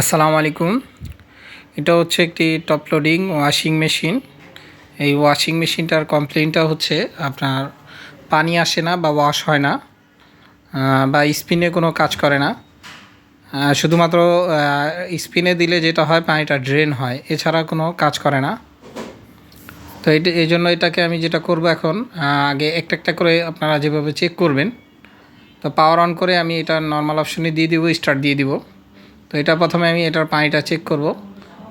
আসসালামু আলাইকুম। এটা হচ্ছে একটি টপ লোডিং ওয়াশিং মেশিন। এই ওয়াশিং মেশিনটার কমপ্লেনটা হচ্ছে আপনার পানি আসে না বা ওয়াশ হয় না বা স্পিনে কোনো কাজ করে না। শুধুমাত্র স্পিনে দিলে যেটা হয় পানিটা ড্রেন হয়, এছাড়া কোনো কাজ করে না। তো এটা, এই জন্য এটাকে আমি যেটা করব এখন আগে একটা একটা করে আপনারা যেভাবে চেক করবেন, তো পাওয়ার অন করে আমি এটা নর্মাল অপশনে দিয়ে দিব স্টার্ট দিয়ে দিব। তো এটা প্রথমে আমি এটার পানিটা চেক করব।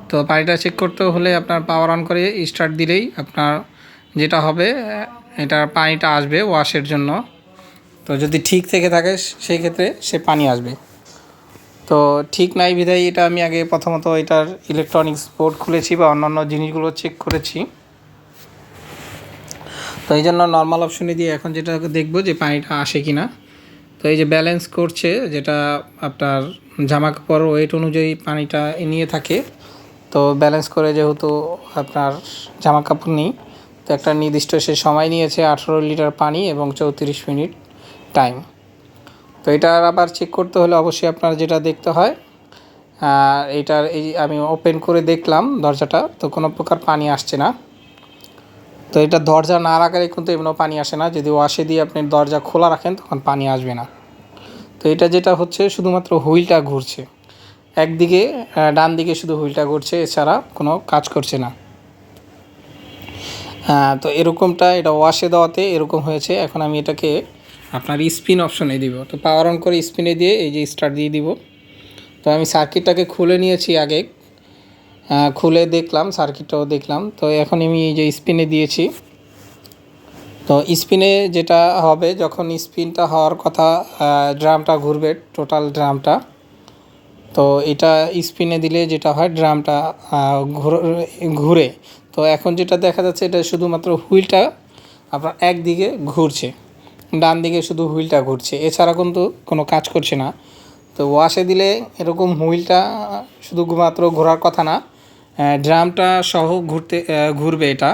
তো পানিটা চেক করতে হলে আপনার পাওয়ার অন করে স্টার্ট দিলেই আপনার যেটা হবে, এটার পানিটা আসবে ওয়াশের জন্য। তো যদি ঠিক থেকে থাকে, সেই ক্ষেত্রে সে পানি আসবে। তো ঠিক নাই বিধায় এটা আমি আগে প্রথমত এটার ইলেকট্রনিক্স বোর্ড খুলেছি বা অন্যান্য জিনিসগুলো চেক করেছি। তো এই জন্য নর্মাল অপশনে দিয়ে এখন যেটা দেখব যে পানিটা আসে কি না তো এই যে ব্যালেন্স করছে, যেটা আপনার জামা কাপড় ওয়েট অনুযায়ী পানিটা নিয়ে থাকে, তো ব্যালেন্স করে যেহেতু আপনার জামা কাপড় নেই, তো একটা নির্দিষ্ট সে সময় নিয়েছে আঠেরো লিটার পানি এবং চৌত্রিশ মিনিট টাইম তো এটার আবার চেক করতে হলে অবশ্যই আপনার যেটা দেখতে হয় এটার এই আমি ওপেন করে দেখলাম দরজাটা, তো কোনো প্রকার পানি আসছে না। তো এটা দরজা না রাখালে কিন্তু এমনও পানি আসে না, যদি ওয়াশে দিয়ে আপনি দরজা খোলা রাখেন তখন পানি আসবে না। তো এটা যেটা হচ্ছে, শুধুমাত্র হুইলটা ঘুরছে। একদিকে ডান দিকে শুধু হুইলটা ঘুরছে, এছাড়া কোনো কাজ করছে না। তো এরকমটা, এটা ওয়াশে দেওয়াতে এরকম হয়েছে। এখন আমি এটাকে আপনার স্পিন অপশনে দিব। তো পাওয়ার অন করে স্পিনে দিয়ে এই যে স্টার্ট দিয়ে দিব। তো আমি সার্কিটটাকে খুলে নিয়েছি আগে। খুলে দেখলাম সার্কিটটাও দেখলাম। তো এখন আমি এই যে স্পিনে দিয়েছি। তো স্পিনে যেটা হবে, যখন স্পিনটা হওয়ার কথা ড্রামটা ঘুরবে, টোটাল ড্রামটা, তো এটা স্পিনে দিলে যেটা হয়, ড্রামটা ঘুরে তো এখন যেটা দেখা যাচ্ছে, এটা শুধুমাত্র হুইলটা আপনার একদিকে ঘুরছে ডান দিকে শুধু হুইলটা ঘুরছে। এছাড়া কিন্তু কোনো কাজ করছে না। তো ওয়াশে দিলে এরকম হুইলটা শুধুমাত্র ঘোরার কথা না ড্রামটা সহ ঘুরতে ঘুরবে এটা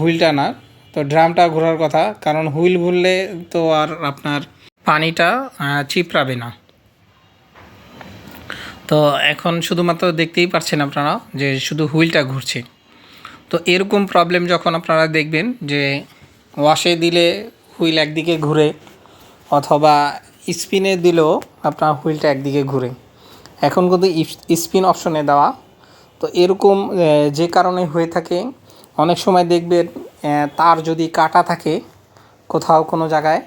হুইলটা না। তো ড্রামটা ঘোরার কথা, কারণ হুইল ঘুরলে তো আর আপনার পানিটা চিপড়াবে না। তো এখন শুধুমাত্র দেখতেই পারছেন আপনারা যে শুধু হুইলটা ঘুরছে। তো এরকম প্রবলেম যখন আপনারা দেখবেন যে ওয়াশে দিলে হুইল একদিকে ঘুরে, অথবা স্পিনে দিলেও আপনার হুইলটা একদিকে ঘুরে। এখন কিন্তু স্পিন অপশনে দেওয়া। তো এরকম যে কারণে হয়ে থাকে, অনেক সময় দেখবেন তার যদি কাটা থাকে কোথাও কোনো জায়গায়,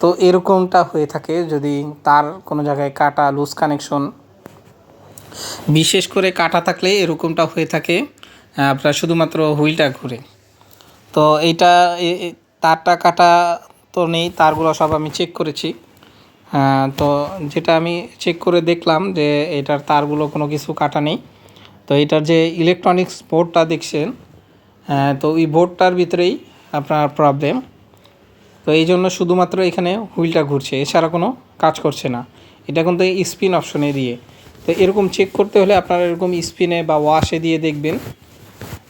তো এরকমটা হয়ে থাকে যদি তার কোনো জায়গায় কাটা লুজ কানেকশন বিশেষ করে কাটা থাকলে এরকমটা হয়ে থাকে আপনার শুধুমাত্র হুইলটা ঘুরে। তো এইটা তারটা কাটা তো নেই, তারগুলো সব আমি চেক করেছি। তো যেটা আমি চেক করে দেখলাম যে এটার তারগুলো কোনো কিছু কাটা নেই। তো এটার যে ইলেকট্রনিক্স বোর্ডটা দেখছেন তো ওই বোর্ডটার ভিতরেই আপনার প্রবলেম তো এই জন্য শুধুমাত্র এখানে হুইলটা ঘুরছে, এছাড়া কোনো কাজ করছে না। এটা কিন্তু স্পিন অপশনে দিয়ে। তো এরকম চেক করতে হলে আপনারা এরকম স্পিনে বা ওয়াশে দিয়ে দেখবেন।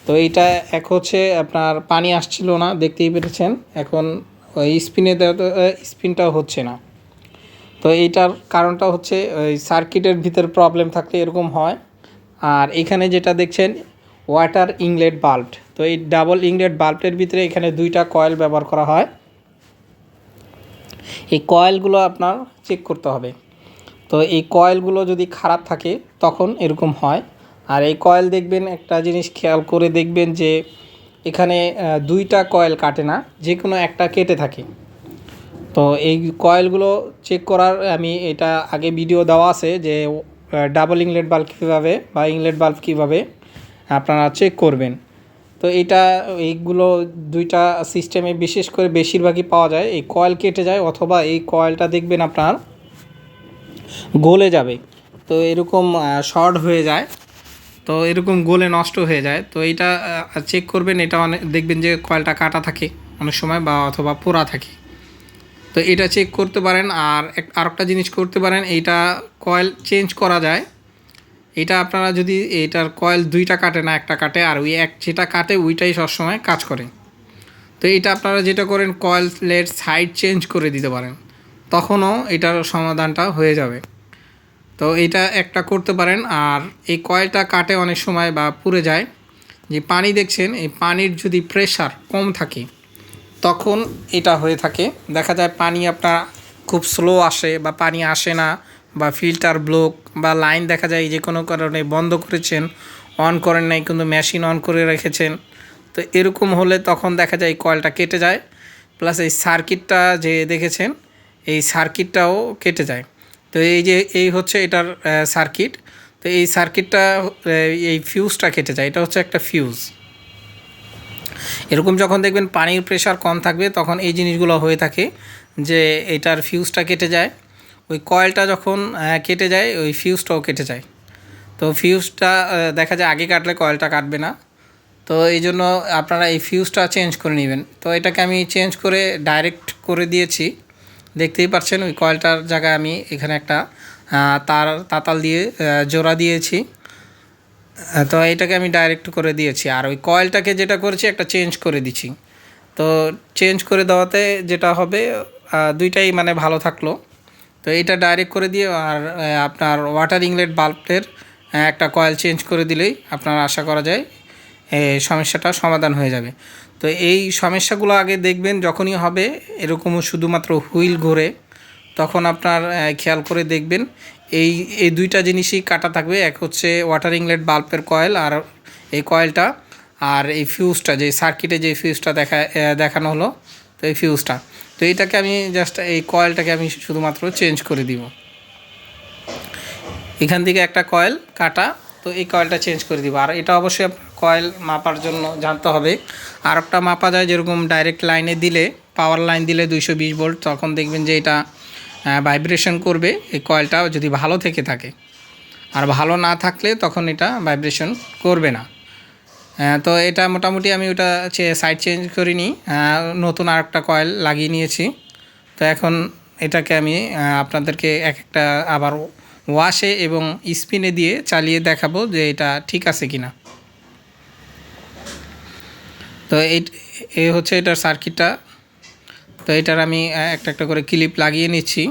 তো এইটা এক হচ্ছে আপনার পানি আসছিল না, দেখতেই পেরেছেন। এখন ওই স্পিনে স্পিনটাও হচ্ছে না। তো এইটার কারণটা হচ্ছে ওই সার্কিটের ভিতর প্রবলেম থাকলে এরকম হয়। আর এখানে যেটা দেখছেন ওয়াটার ইংলেট বাল্ব। তো এই ডাবল ইংলেট বাল্বের ভিতরে এখানে দুইটা কয়েল ব্যবহার করা হয়। এই কয়েলগুলো আপনার চেক করতে হবে। তো এই কয়েলগুলো যদি খারাপ থাকে, তখন এরকম হয়। আর এই কয়েল দেখবেন, একটা জিনিস খেয়াল করে দেখবেন যে, এখানে দুইটা কয়েল কাটে না যে কোনো একটা কেটে থাকে। তো এই কয়েলগুলো চেক করার, আমি এটা আগে ভিডিও দেওয়া আছে যে ডাবল ইংলেট বাল্ব কীভাবে বা ইংলেট বাল্ব কীভাবে আপনারা চেক করবেন। তো এটা এইগুলো দুইটা সিস্টেমে বিশেষ করে বেশিরভাগই পাওয়া যায়। এই কয়েল কেটে যায় অথবা এই কয়েলটা দেখবেন আপনার গলে যাবে। তো এরকম শর্ট হয়ে যায়। তো এরকম গলে নষ্ট হয়ে যায়। তো এইটা চেক করবেন। এটা অনেক, দেখবেন যে কয়েলটা কাটা থাকে অনেক সময় বা অথবা পোড়া থাকে। তো এটা চেক করতে পারেন। আর আরেকটা জিনিস করতে পারেন। এইটা কয়েল চেঞ্জ করা যায়। এটা আপনারা যদি এটার কয়েল দুইটা কাটে না, একটা কাটে, আর ওই এক যেটা কাটে, ওইটাই সবসময় কাজ করে। তো এটা আপনারা যেটা করেন কয়েলের সাইড চেঞ্জ করে দিতে পারেন। তখনও এটার সমাধানটা হয়ে যাবে। তো এটা একটা করতে পারেন, আর এই কয়েলটা কাটে অনেক সময় বা পুড়ে যায়। যে পানি দেখছেন, এই পানির যদি প্রেশার কম থাকে, তখন এটা হয়ে থাকে। দেখা যায় পানি আপনার খুব স্লো আসে বা পানি আসে না। বা ফিল্টার ব্লক বা লাইন দেখা যায় যে কোনো কারণে বন্ধ করেছেন অন করেন নাই, কিন্তু মেশিন অন করে রেখেছেন, তো এরকম হলে তখন দেখা যায় কয়েলটা কেটে যায় প্লাস এই সার্কিটটা যে দেখেছেন, এই সার্কিটটাও কেটে যায়। তো এই যে, এই হচ্ছে এটার সার্কিট তো এই সার্কিটটা এই ফিউজটা কেটে যায়, এটা হচ্ছে একটা ফিউজ এরকম যখন দেখবেন পানির প্রেশার কম থাকবে, তখন এই জিনিসগুলো হয়ে থাকে যে এটার ফিউজটা কেটে যায় ওই কয়েলটা যখন কেটে যায়, ওই ফিউজটাও কেটে যায়। তো ফিউজটা দেখা যায় আগে কাটলে কয়েলটা কাটবে না। তো এই জন্য আপনারা এই ফিউজটা চেঞ্জ করে নেবেন। তো এটাকে আমি চেঞ্জ করে ডাইরেক্ট করে দিয়েছি। দেখতেই পাচ্ছেন, ওই কয়েলটার জায়গায় আমি এখানে একটা তার, তাতাল দিয়ে জোড়া দিয়েছি। তো এটাকে আমি ডাইরেক্ট করে দিয়েছি। আর ওই কয়েলটাকে যেটা করেছি, একটা চেঞ্জ করে দিচ্ছি। তো চেঞ্জ করে দেওয়াতে যেটা হবে দুইটাই মানে ভালো থাকল। তো এটা ডাইরেক্ট করে দিয়ে আর আপনার ওয়াটার ইংলেট বাল্বের একটা কয়েল চেঞ্জ করে দিলেই আপনার আশা করা যায় সমস্যাটা সমাধান হয়ে যাবে। তো এই সমস্যাগুলো আগে দেখবেন যখনই হবে এরকমও শুধুমাত্র হুইল ঘোরে, তখন আপনার খেয়াল করে দেখবেন, এই এই দুইটা জিনিসই কাটা থাকবে, এক হচ্ছে ওয়াটার ইংলেট বাল্বের কয়েল আর এই কয়েলটা আর এই ফিউজটা যে সার্কিটে যে ফিউজটা দেখা দেখানো হলো, তো এই ফিউজটা তো এইটাকে আমি জাস্ট এই কয়েলটাকে আমি শুধুমাত্র চেঞ্জ করে দিব। এখান থেকে একটা কয়েল কাটা, তো এই কয়েলটা চেঞ্জ করে দিব। আর এটা অবশ্যই কয়েল মাপার জন্য জানতে হবে। আর একটা মাপা যায় যেরকম ডাইরেক্ট লাইনে দিলে পাওয়ার লাইন দিলে দুইশো বিশ ভোল্ট তখন দেখবেন যে এটা ভাইব্রেশন করবে। এই কয়েলটা যদি ভালো থেকে থাকে। আর ভালো না থাকলে তখন এটা ভাইব্রেশন করবে না। তো এটা মোটামুটি আমি ওটা সাইড চেঞ্জ করিনি নতুন আর একটা কয়েল লাগিয়ে নিয়েছি। তো এখন এটাকে আমি আপনাদেরকে এক একটা আবার ওয়াশে এবং স্পিনে দিয়ে চালিয়ে দেখাবো যে এটা ঠিক আছে কি না তো এই হচ্ছে এটার সার্কিটটা তো এটার আমি একটা একটা করে ক্লিপ লাগিয়ে নিচ্ছি।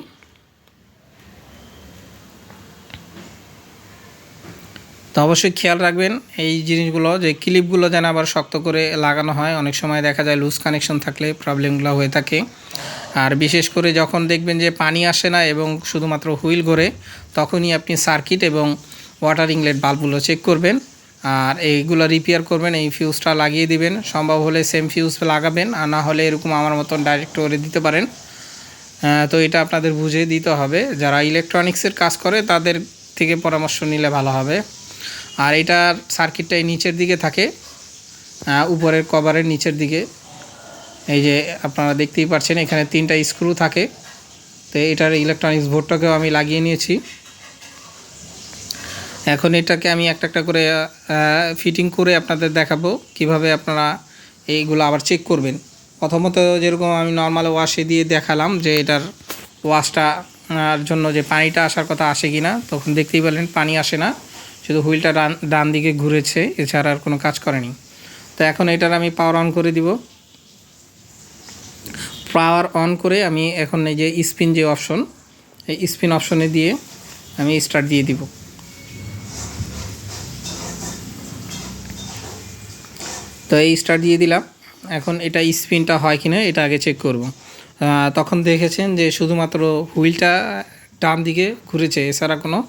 তো অবশ্যই খেয়াল রাখবেন এই জিনিসগুলো যে ক্লিপগুলো যেন আবার শক্ত করে লাগানো হয়। অনেক সময় দেখা যায় লুজ কানেকশন থাকলে প্রবলেমগুলো হয়ে থাকে। আর বিশেষ করে যখন দেখবেন যে পানি আসে না এবং শুধুমাত্র হুইল ঘোরে, তখনই আপনি সার্কিট এবং ওয়াটার ইংলেট বাল্বগুলো চেক করবেন। আর এইগুলো রিপেয়ার করবেন, এই ফিউজটা লাগিয়ে দিবেন। সম্ভব হলে সেম ফিউজ লাগাবেন, আর না হলে এরকম আমার মতন ডাইরেক্ট করে দিতে পারেন। তো এটা আপনাদের বুঝে দিতে হবে। যারা ইলেকট্রনিক্সের কাজ করে, তাদের থেকে পরামর্শ নিলে ভালো হবে। আর এটার সার্কিটটাই নিচের দিকে থাকে উপরের কভারের নিচের দিকে। এই যে আপনারা দেখতেই পাচ্ছেন, এখানে তিনটা স্ক্রু থাকে। তো এটার ইলেকট্রনিক্স বোর্ডটাকেও আমি লাগিয়ে নিয়েছি। এখন এটাকে আমি একটা একটা করে ফিটিং করে আপনাদের দেখাবো কীভাবে আপনারা এইগুলো আবার চেক করবেন। প্রথমত যেরকম আমি নর্মাল ওয়াশে দিয়ে দেখালাম যে এটার ওয়াশটা জন্য যে পানিটা আসার কথা আসে কি না তখন দেখতেই পেলেন পানি আসে না। শুধু হুইলটা ডান ডান দিকে ঘুরেছে, এছাড়া আর কোনো কাজ করেনি। তো এখন এটার আমি পাওয়ার অন করে দিব। পাওয়ার অন করে আমি এখন এই যে স্পিন যে অপশন এই স্পিন অপশনে দিয়ে আমি স্টার্ট দিয়ে দিব। তো এই স্টার্ট দিয়ে দিলাম। এখন এটা স্পিনটা হয় কি না এটা আগে চেক করব। তখন দেখেছেন যে শুধুমাত্র হুইলটা ডান দিকে ঘুরেছে, এছাড়া কোনো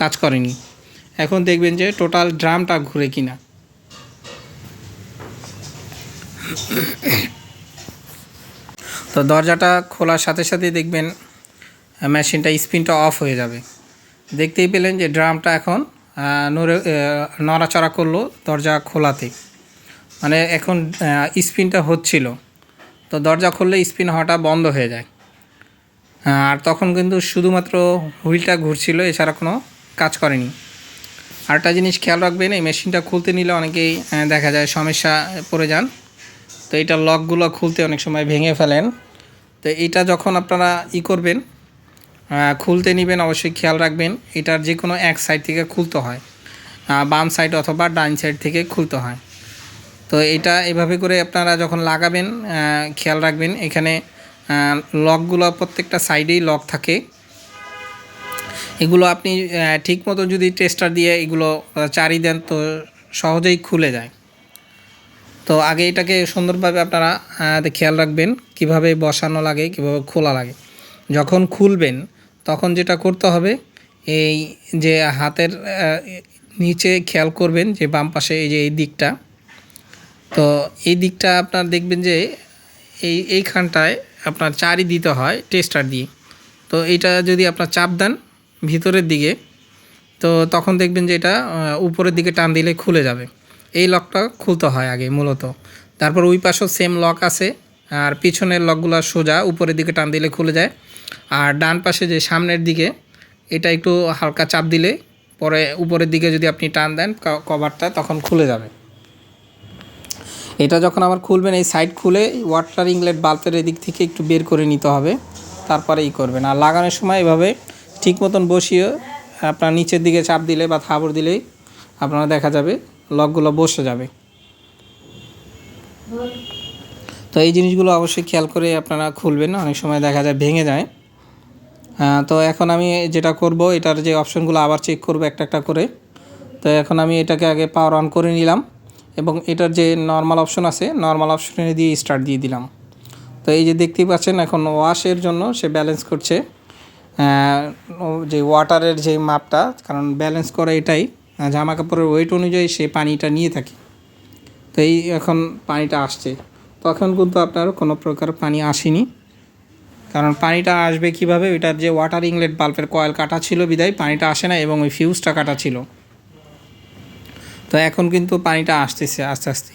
কাজ করেনি। এখন দেখবেন যে টোটাল ড্রামটা ঘুরে কিনা। তো দরজাটা খোলার সাথে সাথে দেখবেন মেশিনটা স্পিনটা অফ হয়ে যাবে। দেখতেই পেলেন যে ড্রামটা এখন নড়ে নড়াচড়া করল দরজা খোলাতে। মানে এখন স্পিনটা হচ্ছিল। তো দরজা খুললে স্পিন হওয়াটা বন্ধ হয়ে যায়। আর তখন কিন্তু শুধুমাত্র হুইলটা ঘুরছিল, এছাড়া কোনো কাজ করেনি। আরেকটা জিনিস খেয়াল রাখবেন, এই মেশিনটা খুলতে নিলে অনেকেই দেখা যায় সমস্যা পড়ে যান। তো এইটার লকগুলো খুলতে অনেক সময় ভেঙে ফেলেন। তো এটা যখন আপনারা ই করবেন খুলতে নেবেন, অবশ্যই খেয়াল রাখবেন, এটার যে কোনো এক সাইড থেকে খুলতে হয় বাম সাইড অথবা ডান সাইড থেকে খুলতে হয়। তো এটা এভাবে করে আপনারা যখন লাগাবেন খেয়াল রাখবেন, এখানে লকগুলো প্রত্যেকটা সাইডেই লক থাকে। এগুলো আপনি ঠিক মতো যদি টেস্টার দিয়ে এগুলো চারি দেন তো সহজেই খুলে যায়। তো আগে এটাকে সুন্দরভাবে আপনারা খেয়াল রাখবেন, কীভাবে বসানো লাগে, কীভাবে খোলা লাগে। যখন খুলবেন, তখন যেটা করতে হবে, এই যে হাতের নিচে খেয়াল করবেন যে বাম পাশে এই যে এই দিকটা। তো এই দিকটা আপনার দেখবেন যে, এই, এইখানটায় আপনার চারি দিতে হয় টেস্টার দিয়ে। তো এইটা যদি আপনার চাপ দেন ভিতরের দিকে, তো তখন দেখবেন যে এটা উপরের দিকে টান দিলে খুলে যাবে। এই লকটা খুলতে হয় আগে মূলত। তারপর ওই পাশেও সেম লক আছে, আর পিছনের লকগুলো সোজা উপরের দিকে টান দিলে খুলে যায়। আর ডান পাশে যে সামনের দিকে, এটা একটু হালকা চাপ দিলে পরে উপরের দিকে যদি আপনি টান দেন কভারটা তখন খুলে যাবে। এটা যখন আবার খুলবেন, এই সাইড খুলে ওয়াটার ইংলেট বাল্বের এদিক থেকে একটু বের করে নিতে হবে, তারপরে ই করবেন। আর লাগানোর সময় এভাবে ঠিক মতন বসিয়ে আপনার নিচের দিকে চাপ দিলে বা থাবর দিলেই আপনারা দেখা যাবে লকগুলো বসে যাবে। তো এই জিনিসগুলো অবশ্যই খেয়াল করে আপনারা খুলবেন, অনেক সময় দেখা যায় ভেঙে যায়। তো এখন আমি যেটা করব, এটার যে অপশনগুলো আবার চেক করব একটা একটা করে। তো এখন আমি এটাকে আগে পাওয়ার অন করে নিলাম এবং এটার যে নর্মাল অপশন আছে নর্মাল অপশনে দিয়ে স্টার্ট দিয়ে দিলাম। তো এই যে দেখতেই পাচ্ছেন, এখন ওয়াশের জন্য সে ব্যালেন্স করছে। যে ওয়াটারের যে মাপটা, কারণ ব্যালেন্স করে এটাই। জামা কাপড়ের ওয়েট অনুযায়ী সে পানিটা নিয়ে থাকে। তো এই এখন পানিটা আসছে। তখন কিন্তু আপনার কোনো প্রকার পানি আসেনি। কারণ পানিটা আসবে কীভাবে? ওইটার যে ওয়াটার ইংলেট বাল্বের কয়েল কাটা ছিল বিদায়, পানিটা আসে না এবং ওই ফিউজটা কাটা ছিল। তো এখন কিন্তু পানিটা আসতেছে আস্তে আস্তে।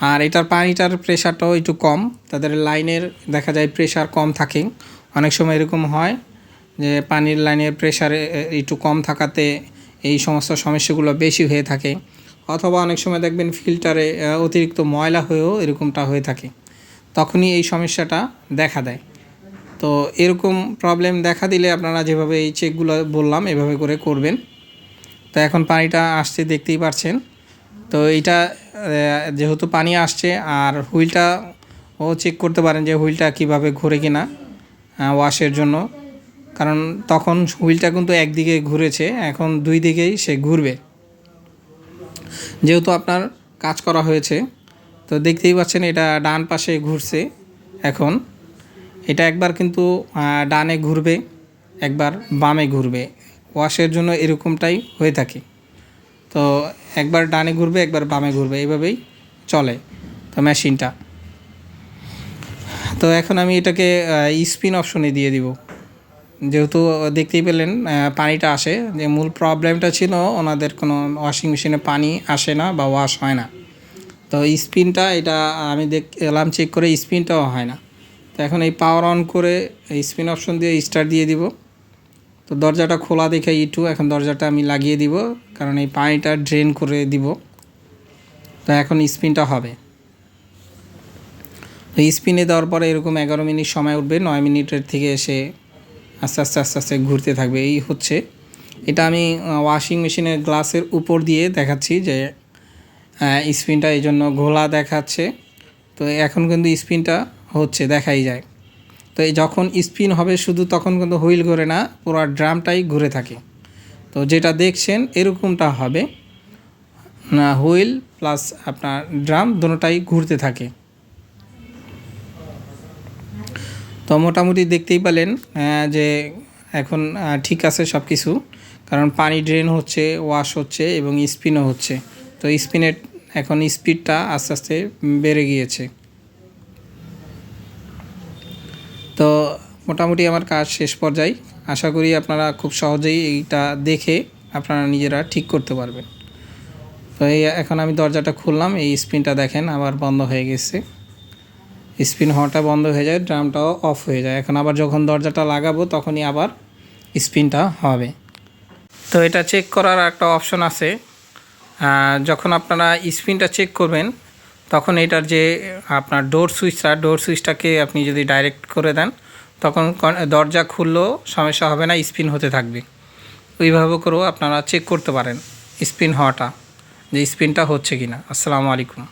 আর এটার পানিটার প্রেশারটাও একটু কম। তাদের লাইনের দেখা যায় প্রেশার কম থাকে। অনেক সময় এরকম হয় যে পানির লাইনের প্রেশারে একটু কম থাকাতে এই সমস্ত সমস্যাগুলো বেশি হয়ে থাকে। অথবা অনেক সময় দেখবেন ফিল্টারে অতিরিক্ত ময়লা হয়েও এরকমটা হয়ে থাকে। তখনই এই সমস্যাটা দেখা দেয়। তো এরকম প্রবলেম দেখা দিলে আপনারা যেভাবে এই চেকগুলো বললাম, এভাবে করে করবেন। তো এখন পানিটা আসছে, দেখতেই পাচ্ছেন তো এইটা যেহেতু পানি আসছে, আর হুইলটা ও চেক করতে পারেন যে হুইলটা কীভাবে ঘুরে কিনা ওয়াশের জন্য। কারণ তখন হুইলটা কিন্তু একদিকে ঘুরেছে, এখন দুই দিকেই সে ঘুরবে। যেহেতু আপনার কাজ করা হয়েছে, তো দেখতেই পাচ্ছেন এটা ডান পাশে ঘুরছে এখন। এটা একবার কিন্তু ডানে ঘুরবে, একবার বামে ঘুরবে। ওয়াশের জন্য এরকমটাই হয়ে থাকে। তো একবার ডানে ঘুরবে, একবার বামে ঘুরবে, এইভাবেই চলে তো মেশিনটা। তো এখন আমি এটাকে স্পিন অপশনে দিয়ে দিব। যেহেতু দেখতেই পেলেন পানিটা আসে। যে মূল প্রবলেমটা ছিল ওনাদের কোনো ওয়াশিং মেশিনে পানি আসে না বা ওয়াশ হয় না। তো স্পিনটা এটা আমি দেখলাম চেক করে স্পিনটাও হয় না। তো এখন এই পাওয়ার অন করে স্পিন অপশন দিয়ে স্টার্ট দিয়ে দিব। তো দরজাটা খোলা দেখে ইটু এখন দরজাটা আমি লাগিয়ে দিব, কারণ এই পানিটা ড্রেন করে দিব। তো এখন স্পিনটা হবে। স্পিনে দেওয়ার পরে এরকম এগারো মিনিট সময় উঠবে, নয় মিনিটের থেকে এসে আস্তে আস্তে আস্তে আস্তে ঘুরতে থাকবে। এই হচ্ছে। এটা আমি ওয়াশিং মেশিনের গ্লাসের উপর দিয়ে দেখাচ্ছি যে স্পিনটা এই জন্য ঘোলা দেখাচ্ছে। তো এখন কিন্তু স্পিনটা হচ্ছে, দেখাই যায়। তো এই যখন স্পিন হবে, শুধু তখন কিন্তু হুইল ঘুরে না, পুরো ড্রামটাই ঘুরে থাকে। তো যেটা দেখছেন, এরকমটা হবে। না, হুইল প্লাস আপনার ড্রাম, দুটোটাই ঘুরতে থাকে। তো মোটামুটি দেখতেই পেলেন যে এখন ঠিক আছে সব কিছু কারণ পানি ড্রেন হচ্ছে ওয়াশ হচ্ছে এবং স্পিনও হচ্ছে। তো স্পিনের এখন স্পিডটা আস্তে আস্তে বেড়ে গিয়েছে। তো মোটামুটি আমার কাজ শেষ পর্যায়ে। আশা করি আপনারা খুব সহজেই এইটা দেখে আপনারা নিজেরা ঠিক করতে পারবেন। তো এই এখন আমি দরজাটা খুললাম, এই স্পিনটা দেখেন, আবার বন্ধ হয়ে গেছে। স্পিন হওয়াটা বন্ধ হয়ে যায়, ড্রামটাও অফ হয়ে যায়। এখন আবার যখন দরজাটা লাগাবো, তখনই আবার স্পিনটা হবে। তো এটা চেক করার একটা অপশন আছে। যখন আপনারা স্পিনটা চেক করবেন, তখন এটার যে আপনার ডোর সুইচটা ডোর সুইচটাকে আপনি যদি ডাইরেক্ট করে দেন, তখন দরজা খুললেও সমস্যা হবে না, স্পিন হতে থাকবে। ওইভাবে করেও আপনারা চেক করতে পারেন, স্পিন হওয়াটা, যে স্পিনটা হচ্ছে কি না আসসালামু আলাইকুম।